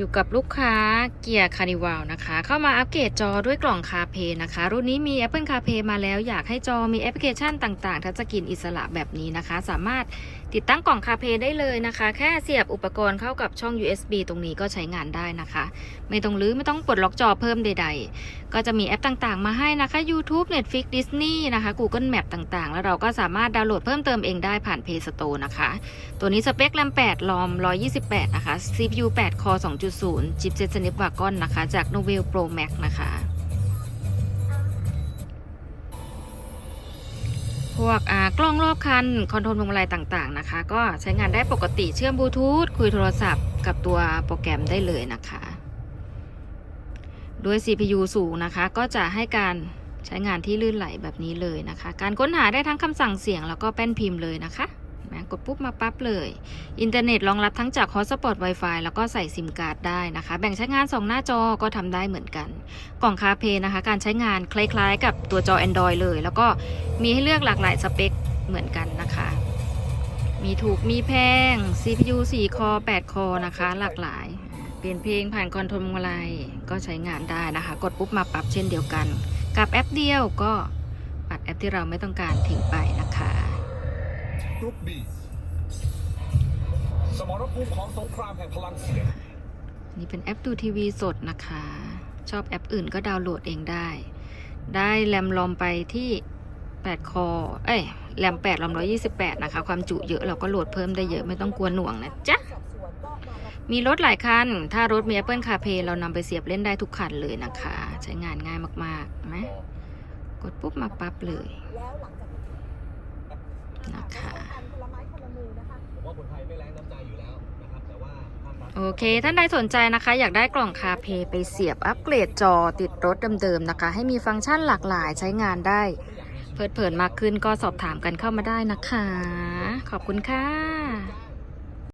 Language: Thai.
อยู่กับลูกค้าเกียร์คานิวาลนะคะ เข้ามาอัปเกรดจอด้วยกล่องคาเพนะคะ รุ่นนี้มี Apple CarPlay มาแล้วอยากให้จอมีแอปพลิเคชันต่างๆ ทัชสกรีนอิสระแบบนี้นะคะ สามารถติดตั้งกล่อง CarPlay ได้เลยนะคะ แค่เสียบอุปกรณ์เข้ากับช่อง USB ตรงนี้ก็ใช้งานได้นะคะ ไม่ต้องรื้อไม่ต้องปลดล็อกจอเพิ่มใด ๆ ก็จะมีแอปต่างๆ มาให้นะคะ YouTube Netflix Disney นะคะ Google Map ต่างๆ แล้วเราก็สามารถดาวน์โหลดเพิ่มเติมเองได้ผ่าน Play Store นะคะ ตัวนี้สเปคแรม8รอม 128 นะคะ CPU 8 Core 2.0 Chipset Snapdragon นะคะ จาก n o v e l Pro Max นะคะ พวกอ่ากล้องรอบคัน คอนโทรลพวงมาลัยต่างๆนะคะ ก็ใช้งานได้ปกติเชื่อมบลูทูธคุยโทรศัพท์กับตัวโปรแกรมได้เลยนะคะด้วย CPU สูงนะคะ ก็จะให้การใช้งานที่ลื่นไหลแบบนี้เลยนะคะ การค้นหาได้ทั้งคำสั่งเสียงแล้วก็แป้นพิมพ์เลยนะคะ นะกดปุ๊บมาปั๊บเลย อินเทอร์เน็ตรองรับทั้งจาก Hotspot Wi-Fi แล้วก็ใส่ซิมการ์ดได้นะคะ แบ่งใช้งาน 2 หน้าจอก็ทำได้เหมือนกัน กล่องคาเพนะคะ การใช้งานคล้ายๆ กับตัวจอ Android เลย แล้วก็มีให้เลือกหลากหลายสเปคเหมือนกันนะคะ มีถูกมีแพง CPU 4 คอ 8 คอนะคะ หลากหลาย เปลี่ยนเพลงผ่านคอนโทรลพวงมาลัยก็ใช้งานได้นะคะ กดปุ๊บมาปรับเช่นเดียวกัน กับแอปเดียวก็ปัดแอปที่เราไม่ต้องการทิ้งไปนะ กรุ๊ปบีสมรภูมิของสงครามแห่งพลังเสียงนี่เป็นแอปดูทีวีสดนะคะ ชอบแอปอื่นก็ดาวน์โหลดเองได้ ได้แรมลอมไปที่ 8 คอ เอ้ยแรม8ลอม128 นะคะ ความจุเยอะเราก็โหลดเพิ่มได้เยอะไม่ต้องกลัวหน่วงนะจ๊ะ มีรถหลายคัน ถ้ารถมี Apple CarPlay เรานำไปเสียบเล่นได้ทุกคันเลยนะคะ ใช้งานง่ายมากๆนะกดปุ๊บมาปั๊บเลยแล้วหลังจาก นี้นะคะอันคนละไม้คนละมือนะคะผมว่าคนไทยไม่แรงน้ำใจอยู่แล้วนะครับแต่ว่าภาครัฐโอเค ท่านใดสนใจนะคะ อยากได้กล่องคาเพย์ไปเสียบอัปเกรดจอติดรถเดิมๆนะคะ ให้มีฟังก์ชันหลากหลายใช้งานได้ เพลิดเพลินมากขึ้นก็สอบถามกันเข้ามาได้นะคะ ขอบคุณค่ะ